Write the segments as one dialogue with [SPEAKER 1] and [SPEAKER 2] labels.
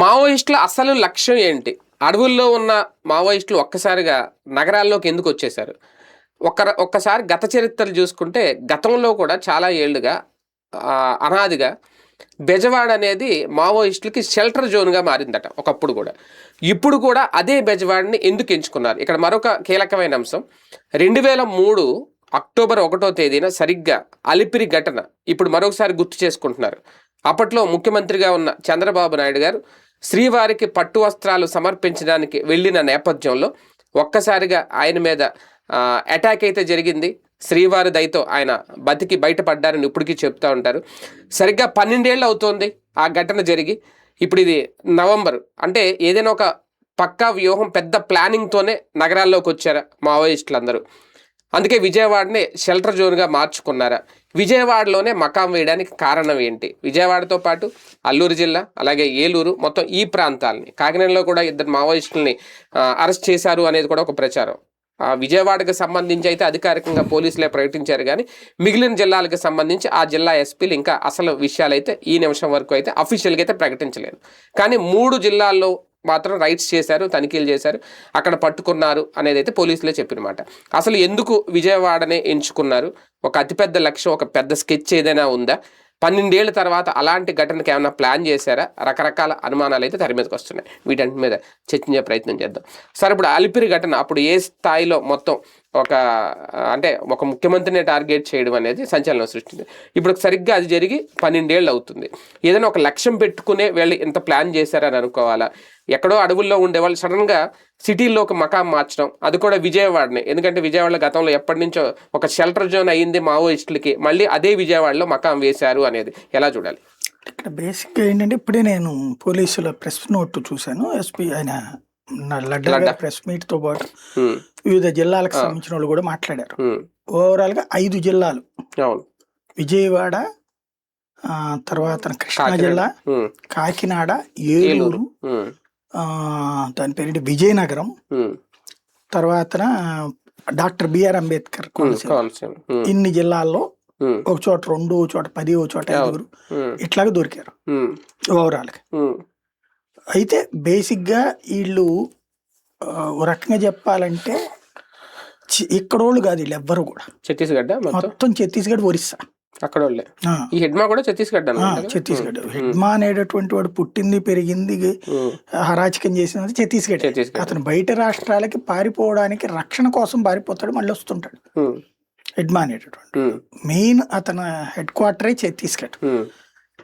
[SPEAKER 1] మావోయిస్టుల అసలు లక్ష్యం ఏంటి? అడవుల్లో ఉన్న మావోయిస్టులు ఒక్కసారిగా నగరాల్లోకి ఎందుకు వచ్చేసారు ఒక్క ఒక్కసారి గత చరిత్రలు చూసుకుంటే గతంలో కూడా చాలా ఏళ్ళుగా అనాదిగా బెజవాడ అనేది మావోయిస్టులకి షెల్టర్ జోన్గా మారిందట ఒకప్పుడు కూడా. ఇప్పుడు కూడా అదే బెజవాడని ఎందుకు ఎంచుకున్నారు? ఇక్కడ మరొక కీలకమైన అంశం. రెండు వేల మూడు అక్టోబర్ ఒకటో తేదీన సరిగ్గా అలిపిరి ఘటన ఇప్పుడు మరొకసారి గుర్తు చేసుకుంటున్నారు. అప్పట్లో ముఖ్యమంత్రిగా ఉన్న చంద్రబాబు నాయుడు గారు శ్రీవారికి పట్టు వస్త్రాలు సమర్పించడానికి వెళ్ళిన నేపథ్యంలో ఒక్కసారిగా ఆయన మీద అటాక్ అయితే జరిగింది. శ్రీవారి దయతో ఆయన బతికి బయటపడ్డారని ఇప్పటికీ చెప్తా ఉంటారు. సరిగ్గా పన్నెండేళ్ళు అవుతోంది ఆ ఘటన జరిగి. ఇప్పుడు ఇది నవంబర్. అంటే ఏదైనా ఒక పక్కా వ్యూహం పెద్ద ప్లానింగ్తోనే నగరాల్లోకి వచ్చారా మావోయిస్టులు అందరూ అందుకే విజయవాడని షెల్టర్ జోన్గా మార్చుకున్నారా. విజయవాడలోనే మకాం వేయడానికి కారణం ఏంటి? విజయవాడతో పాటు అల్లూరు జిల్లా అలాగే ఏలూరు మొత్తం ఈ ప్రాంతాలని కాకినాడలో కూడా ఇద్దరు మావోయిస్టుల్ని అరెస్ట్ చేశారు అనేది కూడా ఒక ప్రచారం. విజయవాడకు సంబంధించి అయితే అధికారికంగా పోలీసులే ప్రకటించారు కానీ మిగిలిన జిల్లాలకు సంబంధించి ఆ జిల్లా ఎస్పీలు ఇంకా అసలు విషయాలు అయితే ఈ నిమిషం వరకు అయితే అఫీషియల్గా అయితే ప్రకటించలేదు. కానీ మూడు జిల్లాల్లో మాత్రం రైట్స్ చేశారు తనిఖీలు చేశారు అక్కడ పట్టుకున్నారు అనేది అయితే పోలీసులే చెప్పినమాట. అసలు ఎందుకు విజయవాడనే ఎంచుకున్నారు? ఒక అతిపెద్ద లక్ష్యం ఒక పెద్ద స్కెచ్ ఏదైనా ఉందా? పన్నెండేళ్ళ తర్వాత అలాంటి ఘటనకి ఏమైనా ప్లాన్ చేశారా? రకరకాల అనుమానాలు అయితే తెర మీదకి వస్తున్నాయి. వీటన్నిటి మీద చర్చించే ప్రయత్నం చేద్దాం. సరే ఇప్పుడు అలిపిరి ఘటన అప్పుడు ఏ స్థాయిలో మొత్తం ఒక అంటే ఒక ముఖ్యమంత్రిని టార్గెట్ చేయడం అనేది సంచలనం సృష్టింది ఇప్పుడు సరిగ్గా అది జరిగి పన్నెండేళ్ళు అవుతుంది. ఏదైనా ఒక లక్ష్యం పెట్టుకునే వీళ్ళు ఇంత ప్లాన్ చేశారని అనుకోవాలా? ఎక్కడో అడవుల్లో ఉండేవాళ్ళు సడన్గా సిటీల్లోకి మకాం మార్చడం అది కూడా విజయవాడనే. ఎందుకంటే విజయవాడలో గతంలో ఎప్పటి నుంచో ఒక షెల్టర్ జోన్ అయ్యింది మావోయిస్టులకి మళ్ళీ అదే విజయవాడలో మకాం వేశారు అనేది. ఎలా చూడాలి?
[SPEAKER 2] ఇక్కడ బేసిక్గా ఏంటంటే ఇప్పుడే నేను పోలీసుల ప్రెస్ నోట్ చూశాను. ఎస్పీ ఆయన లడ్డా. ప్రెస్ మీట్తో పాటు వివిధ జిల్లాలకు సంబంధించిన వాళ్ళు కూడా మాట్లాడారు. ఓవరాల్గా ఐదు జిల్లాలు. విజయవాడ ఆ, తర్వాత కృష్ణా. జిల్లా కాకినాడ ఏలూరు. దాని పేరేంటి? విజయనగరం. తర్వాత డాక్టర్ బిఆర్ అంబేద్కర్ కోనసీమ. ఇన్ని జిల్లాల్లో ఒక చోట రెండు చోట పది ఒక చోట ఐదుగురు ఇట్లాగే దొరికారు.
[SPEAKER 1] ఉమ్,
[SPEAKER 2] ఓవరాల్గా
[SPEAKER 1] ఉమ్,
[SPEAKER 2] అయితే బేసిక్గా వీళ్ళు ఓ రకంగా చెప్పాలంటే ఇక్కడోళ్ళు కాదు వీళ్ళు ఎవ్వరు కూడా.
[SPEAKER 1] ఛత్తీస్గఢ్ మొత్తం?
[SPEAKER 2] ఛత్తీస్గఢ్ ఒరిస్సా.
[SPEAKER 1] అక్కడ వాళ్ళే ఈ హెడ్మా కూడా ఛత్తీస్గఢ్
[SPEAKER 2] ఛత్తీస్గఢ్ హిడ్మా అనేటటువంటి వాడు పుట్టింది పెరిగింది హరాచకం చేసినది ఛత్తీస్గఢ్ అతను బయట రాష్ట్రాలకి పారిపోవడానికి రక్షణ కోసం పారిపోతాడు మళ్ళీ వస్తుంటాడు. హిడ్మా అనేటటువంటి మెయిన్ అతని హెడ్ క్వార్టరే ఛత్తీస్గఢ్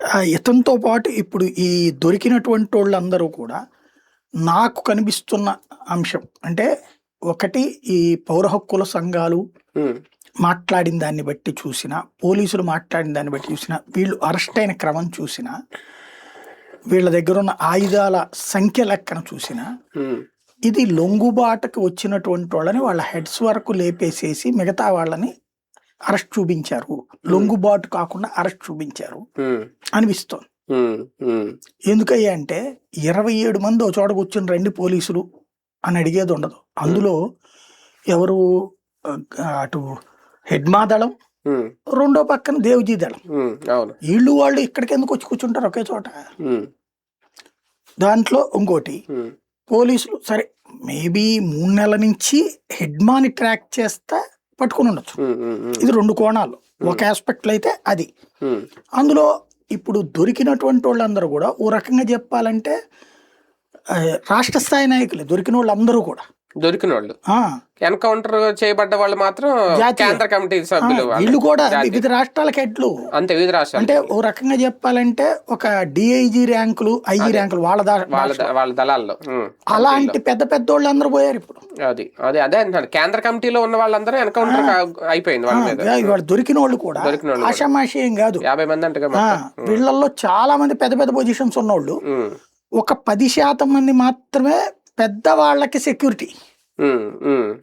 [SPEAKER 2] ఆ, ఇతనితో పాటు ఇప్పుడు ఈ దొరికినటువంటి వాళ్ళందరూ కూడా నాకు కనిపిస్తున్న అంశం అంటే ఒకటి ఈ పౌర హక్కుల సంఘాలు
[SPEAKER 1] ఉమ్,
[SPEAKER 2] మాట్లాడిన దాన్ని బట్టి చూసిన పోలీసులు మాట్లాడిన దాన్ని బట్టి చూసిన వీళ్ళు అరెస్ట్ అయిన క్రమం చూసిన వీళ్ళ దగ్గర ఉన్న ఆయుధాల సంఖ్య లెక్కన చూసిన
[SPEAKER 1] ఉమ్,
[SPEAKER 2] ఇది లొంగుబాటుకు వచ్చినటువంటి వాళ్ళని వాళ్ళ హెడ్స్ వరకు లేపేసేసి మిగతా వాళ్ళని అరెస్ట్ చూపించారు. లొంగుబాటు కాకుండా అరెస్ట్ చూపించారు. అనిపిస్తోంది. ఎందుకయ్యా అంటే ఇరవై ఏడు మంది ఒక చోట కూర్చుని రండి పోలీసులు అని అడిగేది ఉండదు. అందులో ఎవరు అటు హెడ్మా దళం రెండో పక్కన దేవజీ దళం. వీళ్ళు వాళ్ళు ఇక్కడికి ఎందుకు వచ్చి కూర్చుంటారు ఒకే చోట? దాంట్లో ఇంకోటి పోలీసులు సరే మేబీ మూడు నెలల నుంచి హెడ్మాని ట్రాక్ చేస్తే పట్టుకుని ఉండొచ్చు. ఇది రెండు కోణాలు. ఒక ఆస్పెక్ట్లో అయితే అది. అందులో ఇప్పుడు దొరికినటువంటి వాళ్ళందరూ కూడా ఓ రకంగా చెప్పాలంటే రాష్ట్ర స్థాయి నాయకులే దొరికిన వాళ్ళందరూ కూడా.
[SPEAKER 1] దొరికిన వాళ్ళు ఎన్కౌంటర్ చేయబడ్డ వాళ్ళు మాత్రం. కేంద్ర కమిటీ సభ్యులు వాళ్ళు.
[SPEAKER 2] కూడా. వివిధ రాష్ట్రాలకు హెడ్లు
[SPEAKER 1] అంతే వివిధ రాష్ట్రాలు
[SPEAKER 2] అంటే ఓ రకంగా చెప్పాలంటే ఒక డిఐజీ ర్యాంకులు ఐజీ ర్యాంకులు వాళ్ళ
[SPEAKER 1] వాళ్ళ దళాల్లో.
[SPEAKER 2] అలాంటి పెద్ద పెద్ద వాళ్ళు అందరూ పోయారు ఇప్పుడు.
[SPEAKER 1] అది అదే అదే అంటున్నాను. కేంద్ర కమిటీలో ఉన్న వాళ్ళందరూ ఎన్కౌంటర్ అయిపోయింది వాళ్ళ మీద.
[SPEAKER 2] దొరికిన వాళ్ళు కూడా
[SPEAKER 1] దొరికిన వాళ్ళు కూడా.
[SPEAKER 2] ఆషామాషి ఏం కాదు.
[SPEAKER 1] యాభై మంది మొత్తం.
[SPEAKER 2] వీళ్ళల్లో చాలా మంది పెద్ద పెద్ద పొజిషన్స్ ఉన్నోళ్ళు. ఒక పది శాతం మంది మాత్రమే పెద్ద వాళ్ళకి సెక్యూరిటీ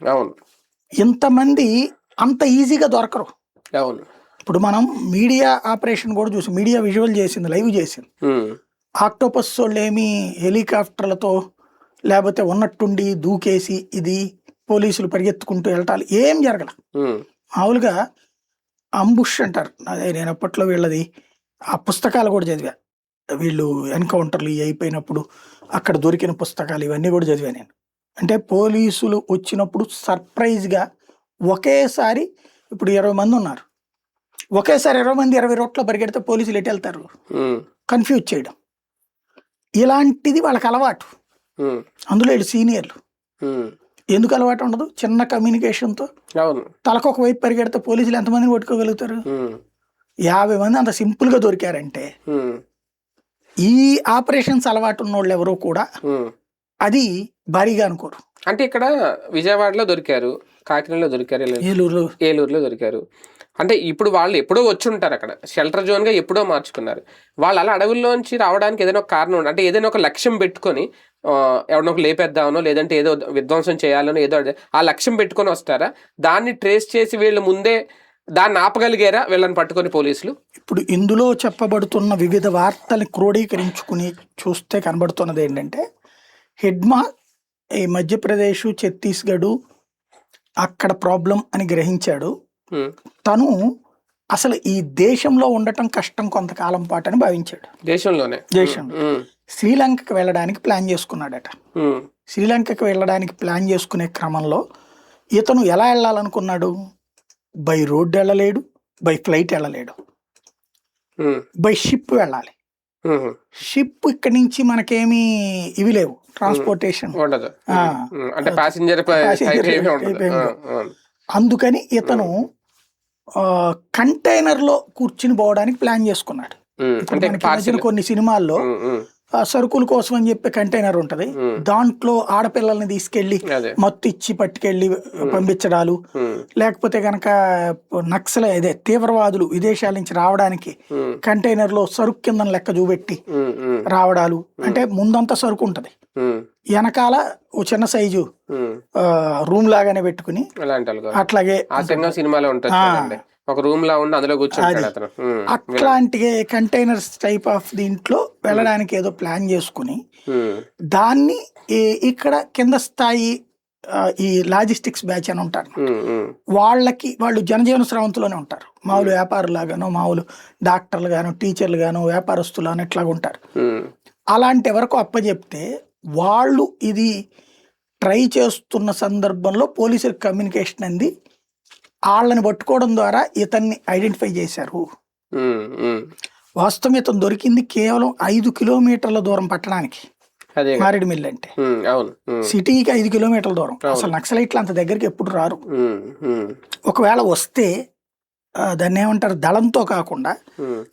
[SPEAKER 1] అవును.
[SPEAKER 2] ఇంతమంది అంత ఈజీగా దొరకరు.
[SPEAKER 1] అవును.
[SPEAKER 2] ఇప్పుడు మనం మీడియా ఆపరేషన్ కూడా చూసి. మీడియా విజువల్ చేసింది లైవ్ చేసింది. ఆక్టోపస్ వాళ్ళు ఏమి హెలికాప్టర్లతో లేకపోతే ఉన్నట్టుండి దూకేసి ఇది పోలీసులు పరిగెత్తుకుంటూ వెళ్ళటాలు ఏం జరగల. మామూలుగా అంబుష్ అంటారు. అదే నేను అప్పట్లో వీళ్ళది ఆ పుస్తకాలు కూడా చదివా. వీళ్ళు ఎన్కౌంటర్లు అయిపోయినప్పుడు అక్కడ దొరికిన పుస్తకాలు ఇవన్నీ కూడా చదివాను నేను. అంటే పోలీసులు వచ్చినప్పుడు సర్ప్రైజ్గా ఒకేసారి ఇప్పుడు ఇరవై మంది ఉన్నారు. ఒకేసారి ఇరవై మంది ఇరవై రోడ్లో పరిగెడితే పోలీసులు ఎటు వెళ్తారు? కన్ఫ్యూజ్ చేయడం. ఇలాంటిది వాళ్ళకి అలవాటు. అందులో వీళ్ళు సీనియర్లు. ఎందుకు అలవాటు ఉండదు? చిన్న కమ్యూనికేషన్తో తలకొక వైపు పరిగెడితే పోలీసులు ఎంతమందిని పట్టుకోగలుగుతారు? యాభై మంది అంత సింపుల్గా దొరికారంటే ఈ ఆపరేషన్స్ అలవాటు ఉన్నోళ్ళు ఎవరో కూడా. అది భారీగా అనుకోరు.
[SPEAKER 1] అంటే ఇక్కడ విజయవాడలో దొరికారు కాకినాడలో దొరికారు
[SPEAKER 2] ఏలూరులో.
[SPEAKER 1] ఏలూరులో దొరికారు. అంటే ఇప్పుడు వాళ్ళు ఎప్పుడో వచ్చి ఉంటారు అక్కడ. షెల్టర్ జోన్గా ఎప్పుడో మార్చుకున్నారు. వాళ్ళు అలా అడవుల్లోంచి రావడానికి ఏదైనా ఒక కారణం ఉండ- అంటే ఏదైనా ఒక లక్ష్యం పెట్టుకొని ఆ, ఎవరినో ఒక లేపేద్దామనో లేదంటే ఏదో విధ్వంసం చేయాలనో ఏదో ఆ లక్ష్యం పెట్టుకొని వస్తారా? దాన్ని ట్రేస్ చేసి వీళ్ళు ముందే దాన్ని ఆపగలిగారా వీళ్ళని పట్టుకొని పోలీసులు?
[SPEAKER 2] ఇప్పుడు ఇందులో చెప్పబడుతున్న వివిధ వార్తల్ని క్రోడీకరించుకుని చూస్తే కనబడుతున్నది ఏంటంటే హెడ్మా ఈ మధ్యప్రదేశ్ ఛత్తీస్గఢ్ అక్కడ ప్రాబ్లం అని గ్రహించాడు. తను అసలు ఈ దేశంలో ఉండటం కష్టం కొంతకాలం పాటు అని భావించాడు.
[SPEAKER 1] దేశంలోనే?
[SPEAKER 2] దేశంలో. శ్రీలంకకి వెళ్ళడానికి ప్లాన్ చేసుకున్నాడట. శ్రీలంకకి వెళ్ళడానికి ప్లాన్ చేసుకునే క్రమంలో ఇతను ఎలా వెళ్ళాలనుకున్నాడు? బై రోడ్డు వెళ్ళలేడు బై ఫ్లైట్ వెళ్ళలేడు. బై షిప్ వెళ్ళాలి. షిప్ ఇక్కడి నుంచి మనకేమీ ఇవి లేవు. ట్రాన్స్పోర్టేషన్
[SPEAKER 1] ఉండదు. అంటే ప్యాసింజర్.
[SPEAKER 2] అందుకని ఇతను కంటైనర్లో కూర్చుని పోవడానికి ప్లాన్ చేసుకున్నాడు. కొన్ని సినిమాల్లో సరుకుల కోసం అని చెప్పి కంటైనర్ ఉంటది. దాంట్లో ఆడపిల్లల్ని
[SPEAKER 1] తీసుకెళ్ళి
[SPEAKER 2] మత్తు ఇచ్చి పట్టుకెళ్ళి పంపించడాలు. లేకపోతే గనక నక్సల ఇదే తీవ్రవాదులు విదేశాల నుంచి రావడానికి కంటైనర్లో సరుకు కింద లెక్క చూపెట్టి రావడాలు. అంటే ముందంతా సరుకు ఉంటది. వెనకాల ఓ చిన్న సైజు. రూమ్ లాగానే పెట్టుకుని అట్లాగే
[SPEAKER 1] సినిమాలో ఉంటుంది ఒక రూమ్ లా ఉండి అందులో కూర్చుంటాడు
[SPEAKER 2] అట్లాంటి కంటైనర్స్ టైప్ ఆఫ్ దీంట్లో వెళ్ళడానికి ఏదో ప్లాన్ చేసుకుని దాన్ని ఇక్కడ కింద స్థాయి ఈ లాజిస్టిక్స్ బ్యాచ్ అని ఉంటారు వాళ్ళకి వాళ్ళు జనజీవన స్రవంతిలోనే ఉంటారు. మామూలు వ్యాపారులాగానో మామూలు డాక్టర్లు గాను టీచర్లు గాను వ్యాపారస్తులు అని ఇట్లాగా ఉంటారు అలాంటి వరకు అప్పచెప్తే వాళ్ళు ఇది ట్రై చేస్తున్న సందర్భంలో పోలీసులకు కమ్యూనికేషన్ అంది. వాళ్ళని పట్టుకోవడం ద్వారా ఇతన్ని ఐడెంటిఫై చేశారు. వాస్తవం ఇతను దొరికింది కేవలం ఐదు కిలోమీటర్ల దూరం పట్టణానికి.
[SPEAKER 1] అదే
[SPEAKER 2] మారేడుమిల్లి అంటే. సిటీకి ఐదు కిలోమీటర్ల దూరం. అసలు నక్సలైట్లు అంత దగ్గరికి ఎప్పుడు రారు. ఒకవేళ వస్తే దాన్ని ఏమంటారు? దళంతో కాకుండా.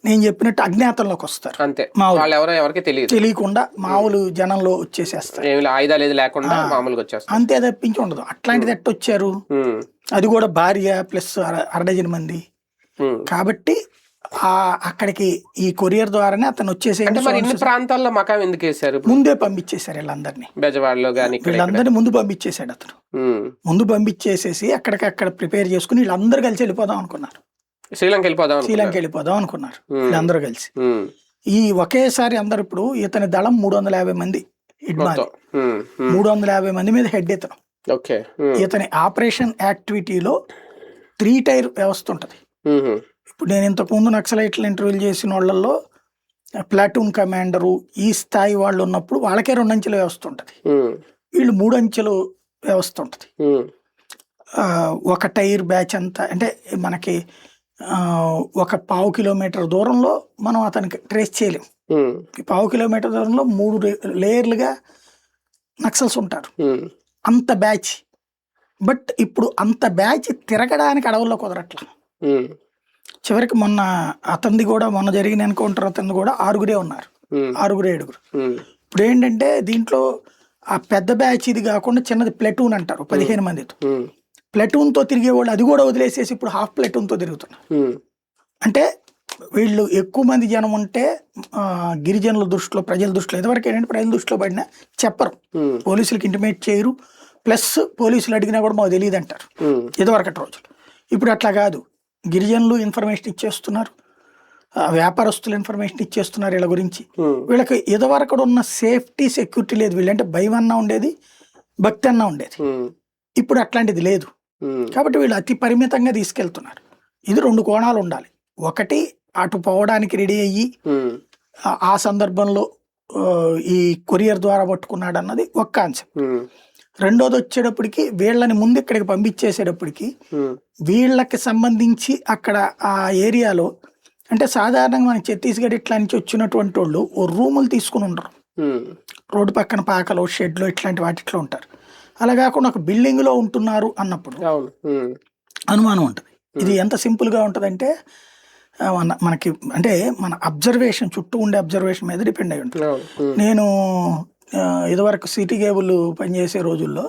[SPEAKER 2] నేను చెప్పినట్టు అజ్ఞాతంలోకి వస్తారు.
[SPEAKER 1] అంతే.
[SPEAKER 2] మామూలు.
[SPEAKER 1] వాళ్ళు ఎవరో ఎవరికి తెలియదు.
[SPEAKER 2] తెలియకుండా మామూలు జనంలో వచ్చేసేస్తారు.
[SPEAKER 1] ఆయుధాలు ఏది లేకుండా మామూలుగా వచ్చేస్తారు.
[SPEAKER 2] అంతే తప్పించి ఉండదు. అట్లాంటిది ఎట్ట వచ్చారు? అది కూడా భార్య ప్లస్ అర అర డజన్ మంది. కాబట్టి ఆ అక్కడికి ఈ కొరియర్ ద్వారానే అతను వచ్చేసి
[SPEAKER 1] ఇన్ని ప్రాంతాల్లో మకాం ఎందుకు వేశారు ఇప్పుడు?
[SPEAKER 2] ముందే పంపించేశారు వీళ్ళందరినీ.
[SPEAKER 1] బెజవాడలో కానీ?
[SPEAKER 2] వీళ్ళందరినీ ముందు పంపించేశాడు అతను. ముందు పంపించేసేసి అక్కడికక్కడ ప్రిపేర్ చేసుకుని వీళ్ళందరూ కలిసి వెళ్ళిపోదాం అనుకున్నారు.
[SPEAKER 1] శ్రీలంక వెళ్ళిపోదాం
[SPEAKER 2] శ్రీలంక. వెళ్ళిపోదాం అనుకున్నారు. వీళ్ళందరూ కలిసి. ఈ ఒకేసారి అందరు ఇప్పుడు ఇతని దళం మూడు వందల యాభై మంది.
[SPEAKER 1] ఉమ్.
[SPEAKER 2] మూడు వందల యాభై మంది మీద హెడ్ ఇతను. ఇతని ఆపరేషన్ యాక్టివిటీలో త్రీ టైర్ వ్యవస్థ ఉంటుంది. ఇప్పుడు నేను ఇంతకు ముందు నక్సలైట్లు ఇంటర్వ్యూలు చేసిన వాళ్ళల్లో ప్లాటూన్ కమాండరు ఈ స్థాయి వాళ్ళు ఉన్నప్పుడు వాళ్ళకే రెండు అంచెల వ్యవస్థ ఉంటుంది. వీళ్ళు మూడు అంచెలు వ్యవస్థ ఉంటుంది. ఒక టైర్ బ్యాచ్ అంతా అంటే మనకి ఒక పావు కిలోమీటర్ దూరంలో మనం అతనికి ట్రేస్ చేయలేం. పావు కిలోమీటర్ దూరంలో మూడు లేయర్లుగా నక్సల్స్ ఉంటారు. అంత బ్యాచ్. బట్ ఇప్పుడు అంత బ్యాచ్ తిరగడానికి అడవుల్లో కుదరట్ల. చివరికి మొన్న అతనిది కూడా మొన్న జరిగిన ఎన్కౌంటర్ అతనిది కూడా ఆరుగురే ఉన్నారు. ఆరుగురు ఏడుగురు. ఇప్పుడు ఏంటంటే దీంట్లో ఆ పెద్ద బ్యాచ్ ఇది కాకుండా చిన్నది ప్లటూన్ అంటారు పదిహేను మందితో ప్లటూన్తో తిరిగే వాళ్ళు అది కూడా వదిలేసేసి ఇప్పుడు హాఫ్ ప్లటూన్తో తిరుగుతున్నారు అంటే వీళ్ళు ఎక్కువ మంది జనం ఉంటే గిరిజనుల దృష్టిలో ప్రజల దృష్టిలో ఇదివరకు ఏంటంటే ప్రజల దృష్టిలో పడినా చెప్పరు. పోలీసులకు ఇంటిమేట్ చేయరు. ప్లస్ పోలీసులు అడిగినా కూడా మాకు తెలియదు అంటారు ఇదివరకటి రోజులు. ఇప్పుడు అట్లా కాదు. గిరిజనులు ఇన్ఫర్మేషన్ ఇచ్చేస్తున్నారు. వ్యాపారస్తులు ఇన్ఫర్మేషన్ ఇచ్చేస్తున్నారు వీళ్ళ గురించి. వీళ్ళకి ఇదివరకడు ఉన్న సేఫ్టీ సెక్యూరిటీ లేదు వీళ్ళంటే భయం అన్నా ఉండేది భక్తి అన్నా ఉండేది. ఇప్పుడు అట్లాంటిది లేదు. కాబట్టి వీళ్ళు అతి పరిమితంగా తీసుకెళ్తున్నారు. ఇది రెండు కోణాలు ఉండాలి. ఒకటి అటు పోవడానికి రెడీ అయ్యి ఆ- సందర్భంలో ఈ కొరియర్ ద్వారా పట్టుకున్నాడు అన్నది ఒక కాన్సెప్ట్.
[SPEAKER 1] ఉమ్,
[SPEAKER 2] రెండోది వచ్చేటప్పటికి వీళ్ళని ముందు ఇక్కడికి పంపించేసేటప్పటికి వీళ్ళకి సంబంధించి అక్కడ ఆ ఏరియాలో అంటే సాధారణంగా మన ఛత్తీస్గఢ్ ఇట్లా నుంచి వచ్చినటువంటి వాళ్ళు ఓ రూములు తీసుకుని ఉండరు. రోడ్డు పక్కన పాకలు షెడ్లు ఇట్లాంటి వాటిట్లో ఉంటారు. అలా కాకుండా ఒక building లో ఉంటున్నారు అన్నప్పుడు అనుమానం ఉంటుంది. ఇది ఎంత సింపుల్గా ఉంటుందంటే మనకి అంటే మన అబ్జర్వేషన్ చుట్టూ ఉండే అబ్జర్వేషన్ మీద డిపెండ్ అయి ఉంటుంది. నేను ఇదివరకు సిటీ కేబుల్ పనిచేసే రోజుల్లో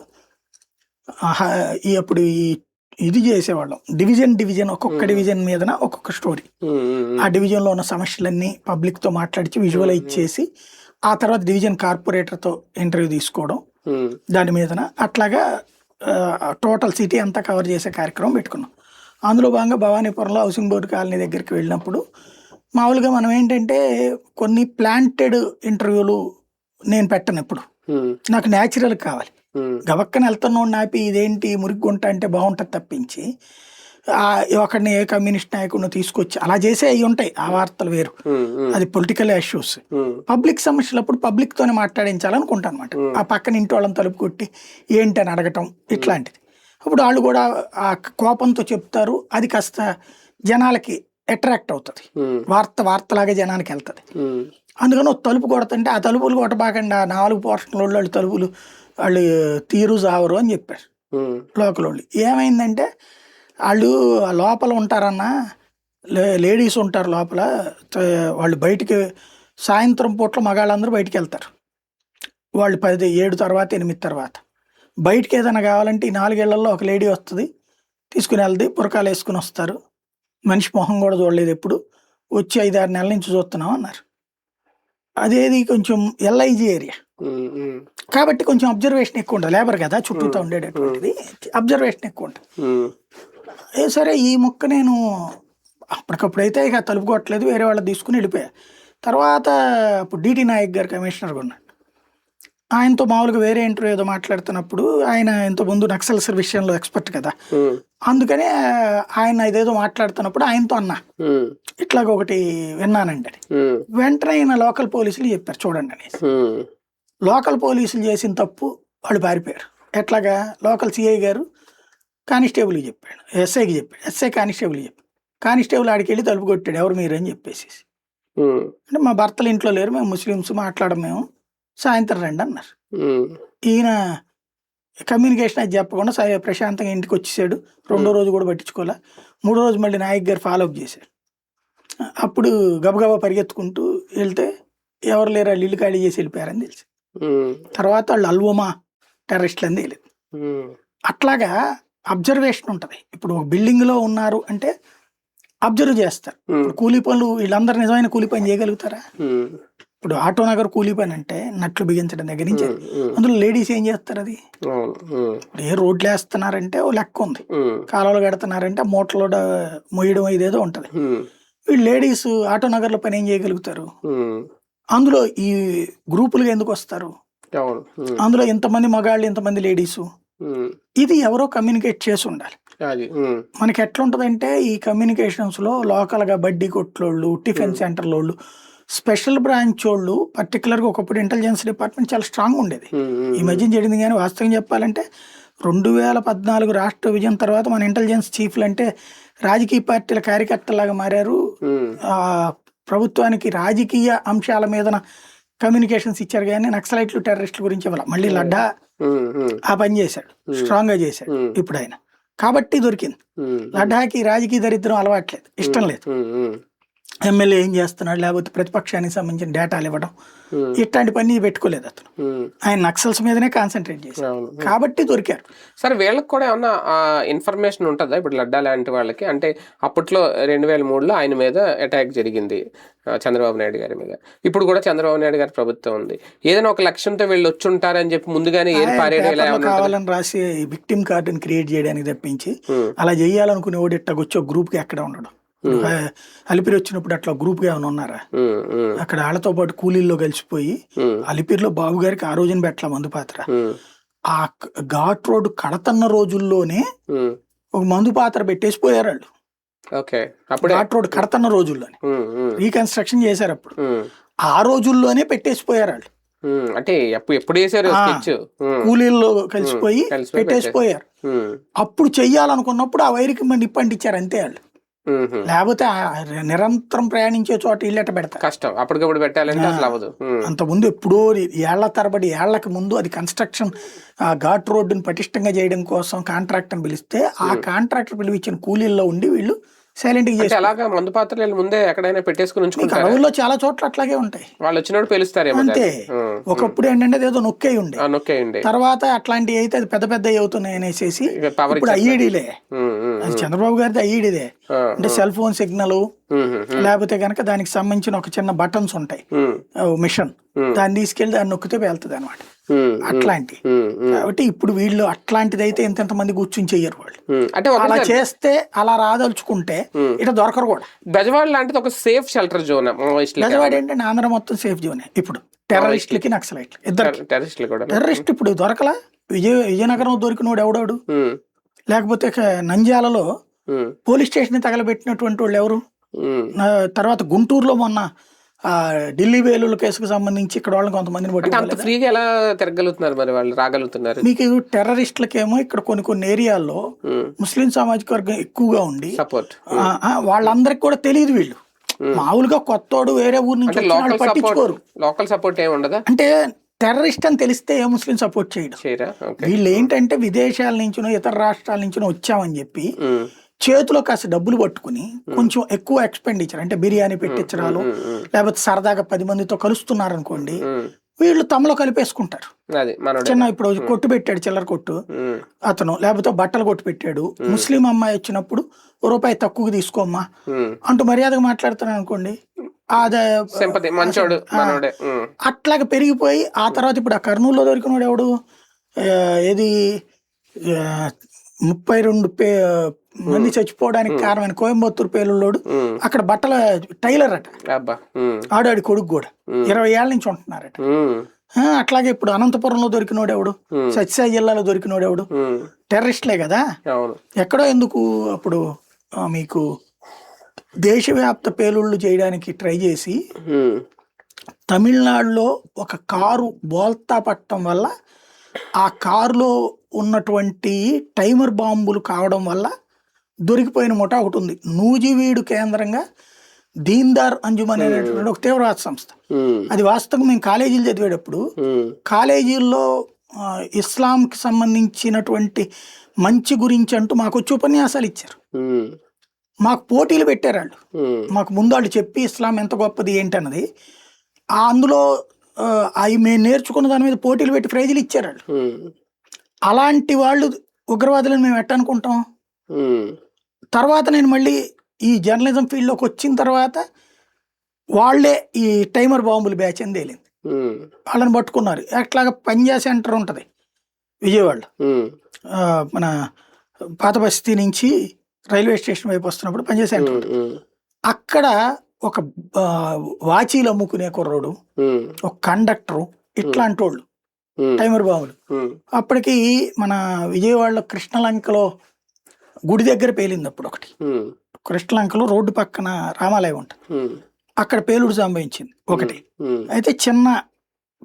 [SPEAKER 2] అప్పుడు ఈ ఇది చేసేవాళ్ళం. డివిజన్ డివిజన్ ఒక్కొక్క డివిజన్ మీదన ఒక్కొక్క స్టోరీ. ఆ డివిజన్లో ఉన్న సమస్యలన్నీ పబ్లిక్తో మాట్లాడించి విజువలైజ్ చేసి ఆ తర్వాత డివిజన్ కార్పొరేటర్తో ఇంటర్వ్యూ తీసుకోవడం. దాని మీదన అట్లాగా టోటల్ సిటీ అంతా కవర్ చేసే కార్యక్రమం పెట్టుకున్నాం. అందులో భాగంగా భవానీపురంలో హౌసింగ్ బోర్డు కాలనీ దగ్గరికి వెళ్ళినప్పుడు మామూలుగా మనం ఏంటంటే కొన్ని ప్లాంటెడ్ ఇంటర్వ్యూలు నేను పెట్టను ఎప్పుడు.
[SPEAKER 1] ఉమ్,
[SPEAKER 2] నాకు న్యాచురల్ కావాలి. గవక్కన వెళ్తున్నాడు నాపి ఇదేంటి మురిగ్గుంట అంటే బాగుంటుంది తప్పించి ఒకడిని ఏ కమ్యూనిస్ట్ నాయకుడిని తీసుకొచ్చి అలా చేసే అవి ఉంటాయి. ఆ వార్తలు వేరు. అది పొలిటికల్ ఇష్యూస్ పబ్లిక్ సమస్యలప్పుడు పబ్లిక్ తోనే మాట్లాడించాలనుకుంటాను అనమాట ఆ పక్కన ఇంటి వాళ్ళని తలుపు కొట్టి ఏంటి అని అడగటం ఇట్లాంటిది. అప్పుడు వాళ్ళు కూడా ఆ కోపంతో చెప్తారు. అది కాస్త జనాలకి అట్రాక్ట్ అవుతుంది. వార్త వార్తలాగా జనానికి వెళ్తుంది. అందుకని తలుపు కొడుతుంటే ఆ తలుపులు కొట్టబాకండి. ఆ నాలుగు పోర్షన్ల వాళ్ళు తలుపులు వాళ్ళు తీరు జావరు అని చెప్పారు. లోకల్ వాళ్ళు ఏమైందంటే వాళ్ళు లోపల ఉంటారన్న లే- లేడీస్ ఉంటారు లోపల వాళ్ళు బయటికి సాయంత్రం పూట్ల మగాళ్ళందరూ బయటికి వెళ్తారు వాళ్ళు పది ఏడు తర్వాత ఎనిమిది తర్వాత. బయటికి ఏదైనా కావాలంటే ఈ నాలుగేళ్ళలో ఒక లేడీ వస్తుంది తీసుకుని వెళ్ది పురకాలు వేసుకుని వస్తారు. మనిషి మొహం కూడా చూడలేదు ఎప్పుడు. వచ్చి ఐదు ఆరు నెలల నుంచి చూస్తున్నాం అన్నారు. అదేది కొంచెం ఎల్ఐజి ఏరియా. కాబట్టి కొంచెం అబ్జర్వేషన్ ఎక్కువ ఉంటుంది. లేబర్ కదా చుట్టూతో ఉండేటటువంటిది. అబ్జర్వేషన్ ఎక్కువ ఉంటుంది. సరే ఈ మొక్క నేను అప్పటికప్పుడైతే ఇక తలుపు కొట్టలేదు వేరే వాళ్ళని తీసుకుని వెళ్ళిపోయా. తర్వాత ఇప్పుడు డిటి నాయక్ గారు కమిషనర్గా ఉన్నాడు ఆయనతో మామూలుగా వేరే ఇంటర్వ్యూ ఏదో మాట్లాడుతున్నప్పుడు ఆయన ఇంత ముందు నక్సల్స్ విషయంలో ఎక్స్పర్ట్ కదా. అందుకనే ఆయన ఇదేదో మాట్లాడుతున్నప్పుడు ఆయనతో అన్నా. ఇట్లాగ ఒకటి విన్నానండి. అని వెంటనే ఆయన లోకల్ పోలీసులు చెప్పారు చూడండి అనేసి.
[SPEAKER 1] ఉమ్,
[SPEAKER 2] లోకల్ పోలీసులు చేసిన తప్పు వాళ్ళు పారిపోయారు. ఎట్లాగా? లోకల్ సిఐ గారు కానిస్టేబుల్కి చెప్పాడు. ఎస్ఐకి చెప్పాడు. ఎస్ఐ కానిస్టేబుల్కి చెప్పాడు. కానిస్టేబుల్ ఆడికి వెళ్ళి తలుపు కొట్టాడు. ఎవరు మీరు అని చెప్పేసి అంటే మా భర్తలు ఇంట్లో లేరు. మేము ముస్లిమ్స్ మాట్లాడం మేము. సాయంత్రం రండి అన్నారు. ఈయన కమ్యూనికేషన్ అది చెప్పకుండా సరే ప్రశాంతంగా ఇంటికి వచ్చేసాడు. రెండో రోజు కూడా పట్టించుకోలే మూడో రోజు మళ్ళీ నాయక్ గారు ఫాలో అప్ చేశాడు అప్పుడు గబగబా పరిగెత్తుకుంటూ వెళ్తే ఎవరు లేరు. వాళ్ళు ఇల్లు ఖాళీ చేసి వెళ్ళిపోయారని తెలిసి. తర్వాత వాళ్ళు అల్వోమా టెర్రరిస్టులు అని తెలియదు అట్లాగా అబ్జర్వేషన్ ఉంటుంది. ఇప్పుడు ఒక బిల్డింగ్లో ఉన్నారు అంటే అబ్జర్వ్ చేస్తారు. కూలీ పనులు వీళ్ళందరూ నిజమైన కూలీ పని చేయగలుగుతారా? ఇప్పుడు ఆటో నగర్ కూలీ పని అంటే నట్లు బిగించడం దగ్గర నుంచి అందులో లేడీస్ ఏం చేస్తారు అది? ఇప్పుడు ఏ రోడ్లు వేస్తున్నారంటే ఓ లెక్క ఉంది. కాలువలు కడుతున్నారంటే మూటలో డ- మొయ్యడం ఇదేదో ఉంటది. వీళ్ళు లేడీస్ ఆటో నగర్లో పని ఏం చేయగలుగుతారు? అందులో ఈ గ్రూపులుగా ఎందుకు వస్తారు? అందులో ఇంతమంది మగాళ్ళు ఇంతమంది లేడీసు? ఇది ఎవరో కమ్యూనికేట్ చేసి ఉండాలి. మనకి ఎట్లా ఉంటుందంటే ఈ కమ్యూనికేషన్స్లో లోకల్గా బడ్డీ కొట్లోళ్ళు టిఫిన్ సెంటర్లోళ్ళు స్పెషల్ బ్రాంచ్ వాళ్ళు పర్టికులర్గా ఒకప్పుడు ఇంటెలిజెన్స్ డిపార్ట్మెంట్ చాలా స్ట్రాంగ్ ఉండేది. మధ్య జరిగింది కానీ వాస్తవం చెప్పాలంటే రెండు వేల పద్నాలుగు రాష్ట్ర విభజన తర్వాత మన ఇంటెలిజెన్స్ చీఫ్లు అంటే రాజకీయ పార్టీల కార్యకర్తలాగా మారారు. ప్రభుత్వానికి రాజకీయ అంశాల మీదన కమ్యూనికేషన్స్ ఇచ్చారు కానీ నక్సలైట్లు టెర్రరిస్టుల గురించి ఇవ్వాలి. మళ్ళీ లడ్డా ఆ పని చేశాడు స్ట్రాంగ్గా చేశాడు ఇప్పుడు ఆయన కాబట్టి దొరికింది.
[SPEAKER 1] ఉమ్,
[SPEAKER 2] లడ్డాకి రాజకీయ దరిద్రం అలవాట్లేదు ఇష్టం లేదు. ఎమ్మెల్యే ఏం చేస్తున్నాడు? లేకపోతే ప్రతిపక్షానికి సంబంధించిన డేటాలు ఇవ్వడం. ఇట్లాంటి పని పెట్టుకోలేదు అతను. ఆయన నక్సల్స్ మీదనే కాన్సన్ట్రేట్ చేశారు కాబట్టి దొరికారు
[SPEAKER 1] సరే వీళ్ళకి కూడా ఏమన్నా ఇన్ఫర్మేషన్ ఉంటుందా? ఇప్పుడు లడ్డా లాంటి వాళ్ళకి. అంటే అప్పట్లో రెండు వేల మూడులో ఆయన మీద అటాక్ జరిగింది చంద్రబాబు నాయుడు గారి మీద. ఇప్పుడు కూడా చంద్రబాబు నాయుడు గారి ప్రభుత్వం ఉంది. ఏదైనా ఒక లక్ష్యంతో వీళ్ళు వచ్చి ఉంటారని చెప్పి ముందుగానే ఏం?
[SPEAKER 2] కావాలని రాసి విక్టిమ్ కార్డుని క్రియేట్ చేయడానికి తప్పించి అలా చేయాలనుకునే వాడు ఇట్టగొచ్చి ఒక గ్రూప్కి ఎక్కడ ఉండడం. అలిపిరి వచ్చినప్పుడు అట్లా గ్రూప్గా ఏమైనా ఉన్నారా? అక్కడ వాళ్ళతో పాటు కూలీల్లో కలిసిపోయి అలిపిరిలో బాబు గారికి ఆ రోజున పెట్టల మందు పాత్ర. ఆ ఘాట్ రోడ్ కడతన్న రోజుల్లోనే ఒక మందు పాత్ర పెట్టేసి పోయారు వాళ్ళు ఘాట్ రోడ్ కడతన్న రోజుల్లోనే. రీకన్స్ట్రక్షన్ చేశారు అప్పుడు. ఆ రోజుల్లోనే పెట్టేసిపోయారు వాళ్ళు.
[SPEAKER 1] ఉమ్, అంటే ఎప్పుడు
[SPEAKER 2] కూలీల్లో కలిసిపోయి పెట్టేసిపోయారు. అప్పుడు చెయ్యాలనుకున్నప్పుడు ఆ వైరికి మన నిప్పంటించారు అంతే వాళ్ళు. లేకపోతే నిరంతరం ప్రయాణించే చోట ఇల్లెట పెడతారు
[SPEAKER 1] కష్టం. అప్పటికప్పుడు పెట్టాలంటే. అసలు అవ్వదు.
[SPEAKER 2] అంత ముందు ఎప్పుడో ఏళ్ళ తరబడి ఏళ్ళకు ముందు అది కన్స్ట్రక్షన్ ఆ ఘాట్ రోడ్డుని పటిష్టంగా చేయడం కోసం కాంట్రాక్ట్ అని పిలిస్తే ఆ కాంట్రాక్టర్ పిలిపించిన కూలీల్లో ఉండి వీళ్ళు సైలెంట్గా
[SPEAKER 1] అలాగా మందు పాత్రలు ముందే ఎక్కడైనా పెట్టేసుకుని ఉంచుకుంటారు?
[SPEAKER 2] అడవుల్లో చాలా చోట్ల అట్లాగే ఉంటాయి.
[SPEAKER 1] వాళ్ళు వచ్చినప్పుడు పిలుస్తారేమో
[SPEAKER 2] అంతే. ఒకప్పుడు ఏంటంటే అదేదో నొక్కే ఉండే.
[SPEAKER 1] ఆ, నొక్కేయండి
[SPEAKER 2] తర్వాత అట్లాంటివి అయితే అది పెద్ద పెద్ద అవుతున్నాయి అనేసి ఇప్పుడు ఐఈడీలే. అది చంద్రబాబు గారిది ఐఈడీదే. అంటే సెల్ ఫోన్ సిగ్నల్ లేకపోతే కనుక దానికి సంబంధించిన ఒక చిన్న బటన్స్ ఉంటాయి. మిషన్. దాన్ని తీసుకెళ్ళి దాన్ని నొక్కితే వెళ్తుంది అనమాట అట్లాంటి. కాబట్టి ఇప్పుడు వీళ్ళు అట్లాంటిది అయితే ఎంతెంత మంది కూర్చుని చెయ్యరు వాళ్ళు.
[SPEAKER 1] అంటే
[SPEAKER 2] అలా చేస్తే అలా రాదలుచుకుంటే
[SPEAKER 1] Hmm.
[SPEAKER 2] ఇట దొరకరు కూడా.
[SPEAKER 1] బెజవాడ లాంటిది ఒక సేఫ్ షెల్టర్ జోన్
[SPEAKER 2] గజవాడ ఏంటంటే ఆంధ్ర మొత్తం సేఫ్ జోనే ఇప్పుడు. టెర్రరిస్టులకి నక్సలైట్లు ఇద్దరు
[SPEAKER 1] టెర్రరిస్టులు కూడా.
[SPEAKER 2] టెర్రరిస్ట్ ఇప్పుడు దొరకలా? విజయ విజయనగరం దొరికినోడు ఎవడోడు? లేకపోతే నంద్యాలలో పోలీస్ స్టేషన్ తగలబెట్టినటువంటి వాళ్ళు ఎవరు? తర్వాత గుంటూరులో మొన్న ఢిల్లీ వేలుల కేసుకు సంబంధించి ఇక్కడ వాళ్ళని కొంతమందిని పట్టుకోలేదు
[SPEAKER 1] ఫ్రీగా ఎలా తిరగలుగుతున్నారు మరి వాళ్ళు? రాగలుగుతున్నారు?
[SPEAKER 2] మీకు టెర్రరిస్టులకేమో ఇక్కడ కొన్ని కొన్ని ఏరియాల్లో ముస్లిం సామాజిక వర్గం ఎక్కువగా ఉండి
[SPEAKER 1] సపోర్ట్.
[SPEAKER 2] వాళ్ళందరికి కూడా తెలియదు వీళ్ళు. మామూలుగా కొత్తోడు వేరే ఊరు నుంచి పట్టించుకోరు.
[SPEAKER 1] లోకల్ సపోర్ట్ ఏమి ఉండదా?
[SPEAKER 2] అంటే టెర్రరిస్ట్ అని తెలిస్తే ఏ ముస్లిం సపోర్ట్ చేయడు. వీళ్ళు ఏంటంటే విదేశాల నుంచినో ఇతర రాష్ట్రాల నుంచినో వచ్చామని చెప్పి చేతిలో కాస్త డబ్బులు పట్టుకుని కొంచెం ఎక్కువ ఎక్స్పెండిచర్ అంటే బిర్యానీ పెట్టించడాలు లేకపోతే సరదాగా పది మందితో కలుస్తున్నారు అనుకోండి వీళ్ళు తమలో కలిపేసుకుంటారు. చిన్న ఇప్పుడు కొట్టు పెట్టాడు చిల్లర కొట్టు. అతను లేకపోతే బట్టలు కొట్టు పెట్టాడు. ముస్లిం అమ్మాయి వచ్చినప్పుడు రూపాయి తక్కువకి తీసుకోమ్మా. అంటూ మర్యాదగా మాట్లాడుతున్నాను అనుకోండి అదే అట్లాగే పెరిగిపోయి ఆ తర్వాత ఇప్పుడు ఆ కర్నూలులో దొరికినోడు ఎవడు? ఏది? ముప్పై రెండు పే మంది చచ్చిపోవడానికి కారణమైన కోయంబత్తూరు పేలుళ్ళోడు. అక్కడ బట్టల టైలర్ అట. ఆడాడి కొడుకు కూడా. ఇరవై ఏళ్ళ నుంచి ఉంటున్నారట. అట్లాగే ఇప్పుడు అనంతపురంలో దొరికినోడు ఎవడు? సత్యసాయి జిల్లాలో దొరికినోడు ఎవడు. టెర్రరిస్ట్లే కదా? ఎక్కడో ఎందుకు అప్పుడు మీకు దేశవ్యాప్త పేలుళ్ళు చేయడానికి ట్రై చేసి తమిళనాడులో ఒక కారు బోల్తా పట్టడం వల్ల ఆ కారులో ఉన్నటువంటి టైమర్ బాంబులు కావడం వల్ల దొరికిపోయిన ముఠా ఒకటి ఉంది. నూజివీడు కేంద్రంగా దీన్దార్ అంజుమన్ అనేటువంటి ఒక తీవ్రవాద సంస్థ. అది వాస్తవం మేము కాలేజీలు చదివేటప్పుడు కాలేజీల్లో ఇస్లాంకి సంబంధించినటువంటి మంచి గురించి అంటూ మాకు వచ్చి ఉపన్యాసాలు ఇచ్చారు. మాకు పోటీలు పెట్టారు వాళ్ళు. మాకు ముందు వాళ్ళు చెప్పి ఇస్లాం ఎంత గొప్పది ఏంటన్నది. ఆ అందులో అవి మేము నేర్చుకున్న దాని మీద పోటీలు పెట్టి ప్రైజులు ఇచ్చారు వాళ్ళు. అలాంటి వాళ్ళు ఉగ్రవాదులను మేము ఎట్ట అనుకుంటాం
[SPEAKER 1] ఉమ్,
[SPEAKER 2] తర్వాత నేను మళ్ళీ ఈ జర్నలిజం ఫీల్డ్లోకి వచ్చిన తర్వాత వాళ్ళే ఈ టైమర్ బాంబులు బ్యాచ్ అని తేలింది. వాళ్ళని పట్టుకున్నారు. అట్లాగా పంజా సెంటర్ ఉంటుంది ఆ, మన పాత బస్తీ నుంచి రైల్వే స్టేషన్ వైపు వస్తున్నప్పుడు పంజా సెంటర్ అక్కడ ఒక వాచీలు అమ్ముకునే కుర్రోడు ఒక కండక్టరు ఇట్లాంటి వాళ్ళు టైమర్ బాబులు. అప్పటికి మన విజయవాడలో కృష్ణలంకలో గుడి దగ్గర పేలింది అప్పుడు ఒకటి కృష్ణలంకలో రోడ్డు పక్కన రామాలయం ఉంటుంది. అక్కడ పేలుడు సంభవించింది ఒకటి. అయితే చిన్న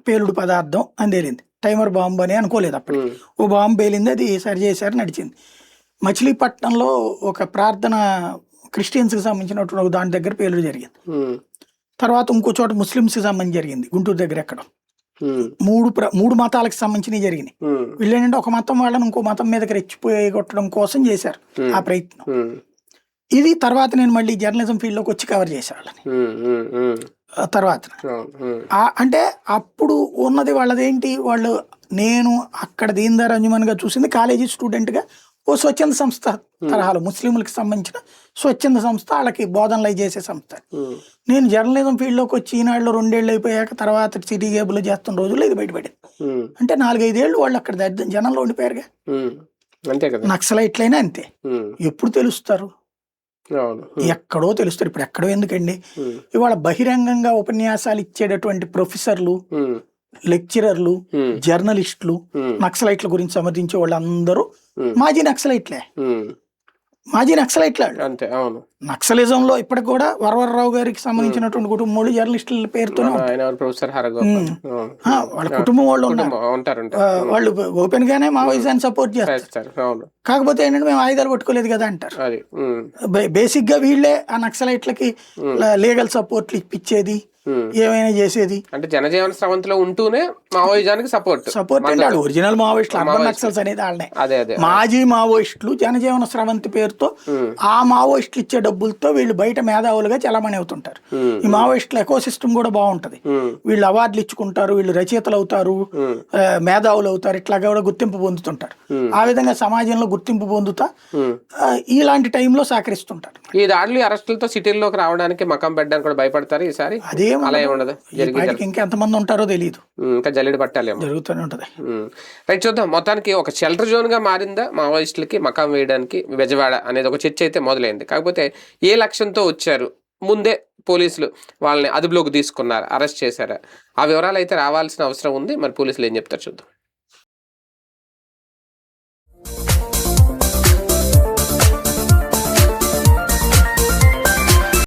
[SPEAKER 2] పేలుడు పదార్థం అని తేలింది. టైమర్ బాంబు అని అనుకోలేదు అప్పుడు. ఓ బాంబు పేలింది అది సరి చేశారు నడిచింది. మచిలీపట్నంలో ఒక ప్రార్థన క్రిస్టియన్స్కి సంబంధించినటువంటి ఒక దాని దగ్గర పేలుడు జరిగింది. తర్వాత ఇంకో చోట ముస్లిమ్స్కి సంబంధించి జరిగింది గుంటూరు దగ్గర ఎక్కడ. మూడు ప్ర మూడు మతాలకు సంబంధించినవి జరిగినాయి.
[SPEAKER 1] ఉమ్,
[SPEAKER 2] వీళ్ళు ఏంటంటే ఒక మతం వాళ్ళని ఇంకో మతం మీదకి రెచ్చిపోయి కొట్టడం కోసం చేశారు ఆ ప్రయత్నం. ఇది తర్వాత నేను మళ్ళీ జర్నలిజం ఫీల్డ్లోకి వచ్చి కవర్ చేసేవాళ్ళని తర్వాత ఆ- అంటే అప్పుడు ఉన్నది వాళ్ళదేంటి? వాళ్ళు నేను అక్కడ దీన్దార్ అంజుమన్గా చూసింది కాలేజీ స్టూడెంట్గా ఓ స్వచ్ఛంద సంస్థ. తరహాలో ముస్లింలకు సంబంధించిన స్వచ్ఛంద సంస్థ వాళ్ళకి బోధనలు చేసే సంస్థ. నేను జర్నలిజం ఫీల్డ్లోకి వచ్చి ఈనాడులో రెండేళ్ళు అయిపోయాక తర్వాత సిటీ కేబుల్ చేస్తున్న రోజుల్లో ఇది బయటపడింది. అంటే నాలుగైదేళ్ళు వాళ్ళు అక్కడ దరిద్రం జనంలో ఉండిపోయారుగా.
[SPEAKER 1] అంతే కదా.
[SPEAKER 2] నక్సలైట్లైనా అంతే. ఎప్పుడు తెలుస్తారు? ఎక్కడో తెలుస్తారు. ఇప్పుడు ఎక్కడో ఎందుకండి? ఇవాళ బహిరంగంగా ఉపన్యాసాలు ఇచ్చేటటువంటి ప్రొఫెసర్లు లెక్చరర్లు జర్నలిస్టులు నక్సలైట్ల గురించి సమర్థించే వాళ్ళందరూ
[SPEAKER 1] Hmm.
[SPEAKER 2] మాజీ నక్సలైట్లే. మాజీ నక్సలైట్లు వాళ్ళు.
[SPEAKER 1] అంతే అవును.
[SPEAKER 2] నక్సలిజంలో ఇప్పటికి కూడా వరవరరావు గారికి సంబంధించినటువంటి కుటుంబం జర్నలిస్టుల పేరుతోనే
[SPEAKER 1] ప్రొఫెసర్
[SPEAKER 2] వాళ్ళ కుటుంబం వాళ్ళు
[SPEAKER 1] ఉంటారు
[SPEAKER 2] వాళ్ళు ఓపెన్ గానే మావోయిజాన్ని సపోర్ట్ చేస్తారు. కాకపోతే ఏంటంటే మేము ఆయుధాలు పట్టుకోలేదు కదా అంటారు. బేసిక్గా వీళ్ళే ఆ నక్సలైట్లకి లీగల్ సపోర్ట్లు ఇప్పించేది. ఏమైనా చేసేది?
[SPEAKER 1] అంటే జనజీవన స్రవంతిలో ఉంటూనే మావోయిజానికి సపోర్ట్
[SPEAKER 2] సపోర్ట్ అంటే వాళ్ళు ఒరిజినల్ మావోయిస్టులు అర్బన్ నక్సల్స్ అనేది వాళ్ళనే
[SPEAKER 1] అదే అదే
[SPEAKER 2] మాజీ మావోయిస్టులు జనజీవన స్రవంతి పేరుతో ఆ మావోయిస్టులు ఇచ్చే డబ్బులతో వీళ్ళు బయట మేధావులుగా చలామణి అవుతుంటారు.
[SPEAKER 1] ఉమ్,
[SPEAKER 2] ఈ మావోయిస్టుల ఎకో సిస్టమ్ కూడా బాగుంటది. వీళ్ళు అవార్డులు ఇచ్చుకుంటారు వీళ్ళు రచయితలు అవుతారు మేధావులు అవుతారు ఇట్లాగా కూడా గుర్తింపు పొందుతుంటారు. ఆ విధంగా సమాజంలో గుర్తింపు పొందుతా ఇలాంటి టైంలో సహకరిస్తుంటారు.
[SPEAKER 1] ఈ దాడులు అరెస్టులతో సిటీల్లోకి రావడానికి మకం పెట్టడానికి కూడా భయపడతారు ఈసారి?
[SPEAKER 2] అదేం
[SPEAKER 1] అలా ఏమి ఉండదు జరిగి
[SPEAKER 2] బయటకి ఇంకెంతమంది ఉంటారో తెలియదు
[SPEAKER 1] ఇంకా జల్లెడ పట్టాలేమో
[SPEAKER 2] జరుగుతూనే ఉంటది.
[SPEAKER 1] రైట్ చూద్దాం. మొత్తానికి ఒక షెల్టర్ జోన్గా మారిందా మావోయిస్టులకి మకాం వేయడానికి బెజవాడ అనేది ఒక చర్చ అయితే మొదలైంది. కాకపోతే ఏ లక్ష్యంతో వచ్చారు? ముందే పోలీసులు వాళ్ళని అదుపులోకి తీసుకున్నారు అరెస్ట్ చేశారా. ఆ వివరాలు అయితే రావాల్సిన అవసరం ఉంది. మరి పోలీసులు ఏం చెప్తారు చూద్దాం.